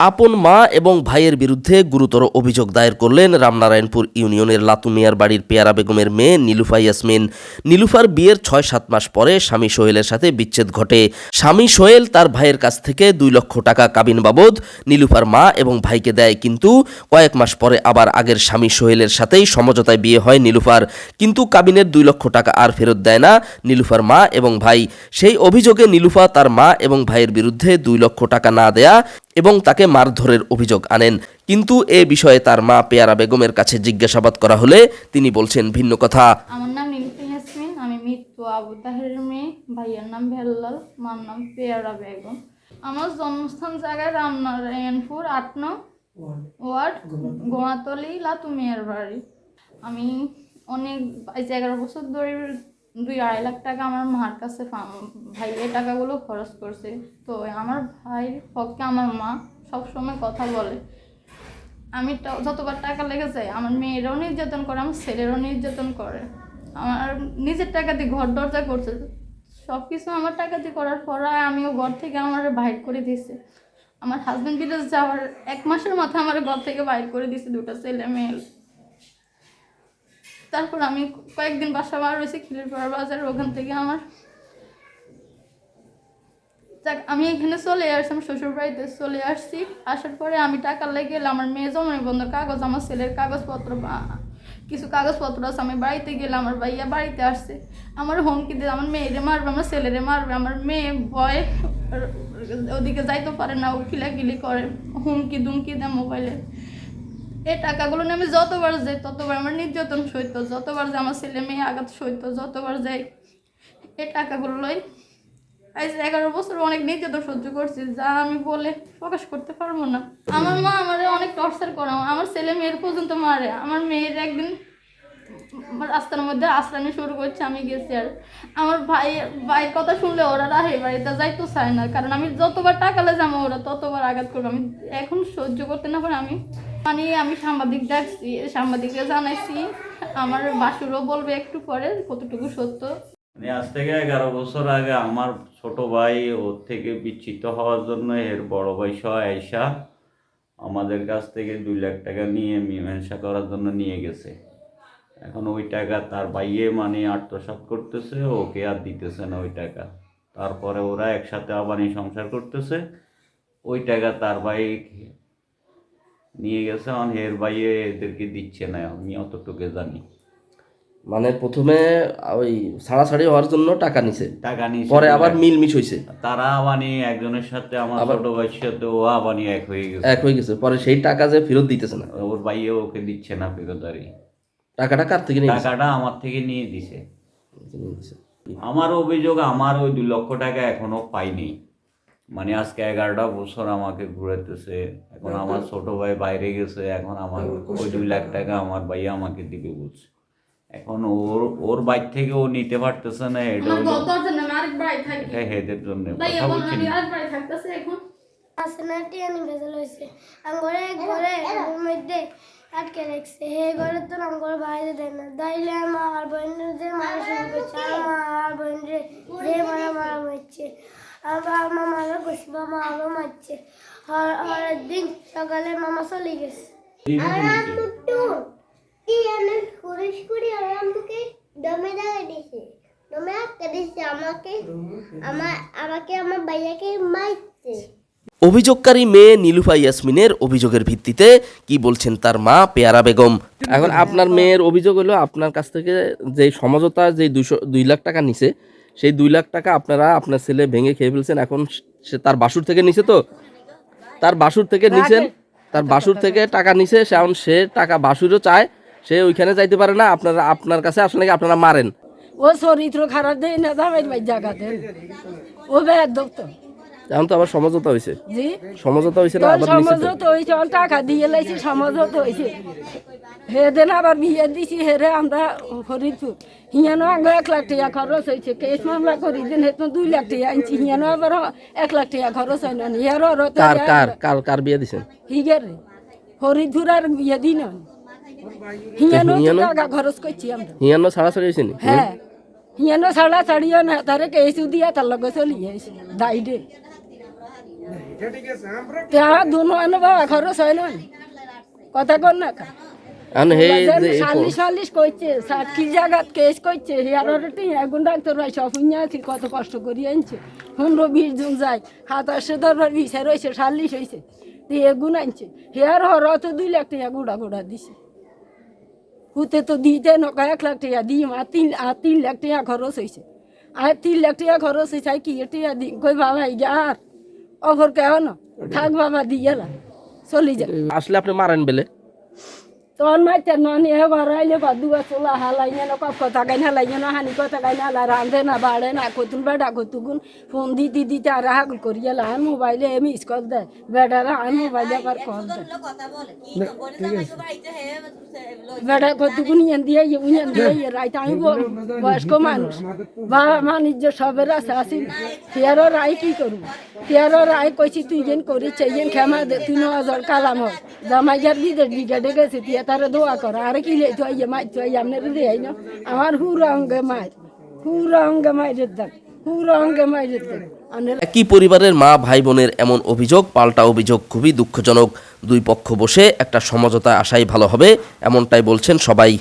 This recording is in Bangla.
আপন মা এবং ভাইয়ের বিরুদ্ধে গুরুতর অভিযোগ দায়ের করলেন রামনারায়ণপুর ইউনিয়নের লাতুমিয়ার বাড়ির পেয়ারা বেগমের মেয়ে নীলুফা ইয়াসমিন। নীলুফার বিয়ের ছয় সাত মাস পরে স্বামী সোহেলের সাথে বিচ্ছেদ ঘটে। স্বামী সোহেল তার ভাইয়ের কাছ থেকে দুই লক্ষ টাকা কাবিন বাবদ নীলুফার মা এবং ভাইকে দেয়, কিন্তু কয়েক মাস পরে আবার আগের স্বামী সোহেলের সাথেই সমঝোতায় বিয়ে হয় নীলুফার। কিন্তু কাবিনের দুই লক্ষ টাকা আর ফেরত দেয় না নীলুফার মা এবং ভাই। সেই অভিযোগে নীলুফা তার মা এবং ভাইয়ের বিরুদ্ধে দুই লক্ষ টাকা না দেয়া এবং তাকে মারধরের অভিযোগ আনেন। কিন্তু এ বিষয়ে তার মা পেয়ারা বেগমের কাছে জিজ্ঞাসাবাদ করা হলে তিনি বলছেন ভিন্ন কথা। আমার নাম ইয়াসমিন, আমি মৃত্যু আবু তাহেরের মেয়ে। ভাইয়ের নাম ভেল্লাল, মার নাম পেয়ারা বেগম। আমার জন্মস্থান জায়গায় রামনারায়ণপুর আট নং ওয়ার্ড গোয়াতলি লাতুমিয়ার বাড়ি। আমি অনেক বাইশ এগারো বছর ধরে দুই আড়াই লাখ টাকা আমার মার কাছে পা- ভাই এই টাকাগুলো খরচ করছে। তো আমার ভাইয়ের পক্ষে আমার মা সবসময় কথা বলে। আমি যতবার টাকা লেগে যায় আমার মেয়েরও নির্যাতন করে, আমার ছেলেরও নির্যাতন করে। আমার নিজের টাকা দিয়ে ঘর দরজা করছে। সব কিছু আমার টাকা দিয়ে করার পর আমিও ঘর থেকে আমার বাইর করে দিছে। আমার হাজব্যান্ড বিদেশ যাওয়ার এক মাসের মাথায় আমার ঘর থেকে বাইর করে দিছে দুটো ছেলে মেয়ে। তারপর আমি কয়েকদিন বাসা বার হয়েছি, খিলিরপাড়া বাজার, ওখান থেকে আমার যাক, আমি এখানে চলে আসছি আমার শ্বশুর বাড়িতে চলে আসছি। আসার পরে আমি টাকা লেগে আমার মেয়ে জমাই বন্ধুর কাগজ, আমার ছেলের কাগজপত্র কিছু কাগজপত্র আছে, আমি বাড়িতে গেলে আমার ভাইয়া বাড়িতে আসছে। আমার হুমকি দিয়ে আমার মেয়েরে মারবে, আমার ছেলেরে মারবে, আমার মেয়ে ভয় ওদিকে যাইতে পারে না, ও খিলাখিলি করে, হুমকি দুমকি দেয় মোবাইলে। এই টাকাগুলো নিয়ে আমি যতবার যাই, ততবার আমার নির্যাতন সইত, যতবার যে আমার ছেলে মেয়ে আঘাত সইত, যতবার যাই এই টাকাগুলো লই আজ এগারো বছর অনেক নির্যাতন সহ্য করছি, যা আমি বলে প্রকাশ করতে পারব না। আমার মা আমার অনেক টর্চার করে, আমার ছেলে মেয়ের পর্যন্ত মারে। আমার মেয়ের একদিন রাস্তার মধ্যে আশ্রানি শুরু করছে, আমি গেছি আর আমার ভাই, ভাইয়ের কথা শুনলে ওরা রাহে বাড়িতে যাইতো চায় না, কারণ আমি যতবার টাকালে যাব, ওরা ততবার আঘাত করব। আমি এখন সহ্য করতে না পারে, আমি মানে আমি সাংবাদিক ডাকছি সাংবাদিককে জানাইছি, আমার বাসুরও বলবে একটু পরে কতটুকু সত্য। মানে আজ থেকে এগারো বছর আগে আমার ছোট ভাই ওর থেকে বিচ্ছিত হওয়ার জন্য এর বড় ভাই সহ আয়সা আমাদের কাছ থেকে দুই লাখ টাকা নিয়ে মীমাংসা করার জন্য নিয়ে গেছে। এখন ওই টাকা তার ভাইয়ে মানে আত্মসাৎ করতেছে, ওকে আর দিতেছে না ওই টাকা। তারপরে ওরা একসাথে আবার সংসার করতেছে, ওই টাকা তার ভাই নিয়ে গেছে এখন হের ভাইয়ে এদেরকে দিচ্ছে না, আমি অতটুকু জানি। মানে প্রথমে ওই ছাড়াছাড়ি হওয়ার জন্য টাকা নিছে। টাকা নিয়ে পরে আবার মিলমিশ হয়েছে তারা মানে একজনের সাথে আমার ছোট ভাইয়ের সাথে ও আবানি এক হয়ে গেছে। এক হয়ে গেছে। পরে সেই টাকা যে ফেরত দিতেছে না। ওর ভাইয়ে ওকে দিচ্ছে না ফেরতারি টাকাটা কার থেকে নিয়ে? টাকাটা আমার থেকে নিয়ে দিছে। আমার অভিযোগ আমার ওই দুই লক্ষ টাকা এখনও পাইনি। মানে আজকে এগারোটা বছর আমাকে ঘুরাতেছে এখন আমার ছোট ভাই বাইরে গেছে। এখন আমার ওই দুই লাখ টাকা আমার ভাইয়া আমাকে দিবে বলছে। এখন ওর ওর বাইক থেকে ও নিতে পারতেছে না এটা আমার গত জন্য আমি আরেক বাড়ি থাকি। এটা হেদের জন্য ভাই কথা। এখন বলছি আমি না। আরেক বাড়ি থাকতেছি এখন। আসনাটি আনি ভেজাল হয়েছে। আঙ্গরে ঘরে রুমের মধ্যে আটকে রাখছে। হে ঘরে তো আঙ্গর বাইরে দেয় না। দাইলে আমার বোনের যে মারা শুরু করছে আমার বোনের যে মারা মারা মারছে। আবার আমার মারা করছে মামা আরও মারছে। আর আর একদিন সকালে মামা চলে গেছে। মুট্টু আমি আর আমাকে অভিযোগকারী মেয়ে নীলুফা ইয়াসমিনের অভিযোগের ভিত্তিতে কি বলছেন তার মা পেয়ারা বেগম? এখন আপনার মেয়ের অভিযোগ হলো আপনার কাছ থেকে যে সমঝোতা যে দুশো দুই লাখ টাকা নিছে সেই দুই লাখ টাকা আপনারা আপনার ছেলে ভেঙে খেয়ে ফেলছেন। এখন সে তার বাসুর থেকে নিছে তো? তার বাসুর থেকে নিছেন? তার বাসুর থেকে টাকা নিছে সে এখন সে টাকা বাসুরও চায়। সে ওইখানে যাইতে পারে না আপনারা আপনার কাছে আসলে কি আপনারা মারেন? ও চরিত্র খারাপ দেয় না দামের বাই জায়গাতে ও বেয়ার দপ্ত এখন তো আবার সমঝোতা হয়েছে জি? সমঝোতা হয়েছে না আবার তো? সমঝোত হয়েছে অন টাকা দিয়ে লাইছি সমঝোত হয়েছে হে দেন আবার বিয়ে দিছি হেরে আমরা ফরিদপুর। হিয়ানো আগে এক লাখ টাকা খরচ হয়েছে কেস মামলা করি দিন হেতু দুই লাখ টাকা আনছি। হিয়ানো আবার এক লাখ টাকা খরচ হয় না হিয়ার কার কার কার কার বিয়ে দিছেন? হিগের ফরিদপুর আর বিয়ে দিন। হিয়ানো তো হিয়ানো? টাকা খরচ করছি আমরা হিয়ান্ন ছাড়াছাড়ি হয়েছে হ্যাঁ হিয়ানো ছাড়া ছাড়িও না তারে কেসু দিয়া তার লগে চলি দাইডে তা দুনো আনো বাবা খরচ হয় না কথা কর না আন হে যে সাল্লিশ সাল্লিশ কইছে সাক্ষী জায়গাত কেস করছে হিয়ার এখন ডাক্তার ভাই সব আছি কত কষ্ট করি আনছে পনেরো বিশ জন যায় হাত আসে দরবার বিষয় রয়েছে সাল্লিশ হয়েছে দিয়ে এগুন আনছে হিয়ার হর তো দুই লাখ টাকা গুড়া গুড়া দিছে হুতে তো দিতে নকা এক লাখ টাকা দিই আর তিন আর তিন লাখ টাকা খরচ হয়েছে আর তিন লাখ টাকা খরচ হয়েছে আর কি টাকা দিই কই বাবা আর অফর কেন থাক বাবা দিয়ে চলি যা আসলে আপনি মারেন বেলে তখন মাইতে ননি হে বারাইলে বা দুয়া চোলা হালাই না কপ কথা গাই না লাই না হানি কথা গাই না রান্ধে না বাড়ে না কতুন বেড়া কতুগুন ফোন দিতে দিতে আর হাগল করিয়া লাহান মোবাইলে মিস কল দেয় বেড়ারা আন মোবাইলে আবার কল দেয় বেড়া কতগুন ইয়ান দিয়ে ইয়ান দিয়ে রাইতে আমি বয়স্ক মানুষ বা বাণিজ্য সবের আছে আসি তেরো রায় কি করব তেরো রায় কইছি তুই যেন করিস যেন ক্ষমা দে তুই ন হাজার কালাম হোক জামাই যার বিদেশ বিঘাটে গেছে তুই তারা দোয়া করো। আর কি লে তুই মাই তুই আপনার দেয় না। আমার রঙ্গে অঙ্গে মাছ হুরা অঙ্গে মাছ হু মাইরের দেখ আনের একই পরিবারের মা ভাই বোনের এমন অভিযোগ, পাল্টা অভিযোগ খুবই দুঃখজনক। দুই পক্ষ বসে একটা সমঝোতা আসাই ভালো হবে, এমনটাই বলছেন সবাই।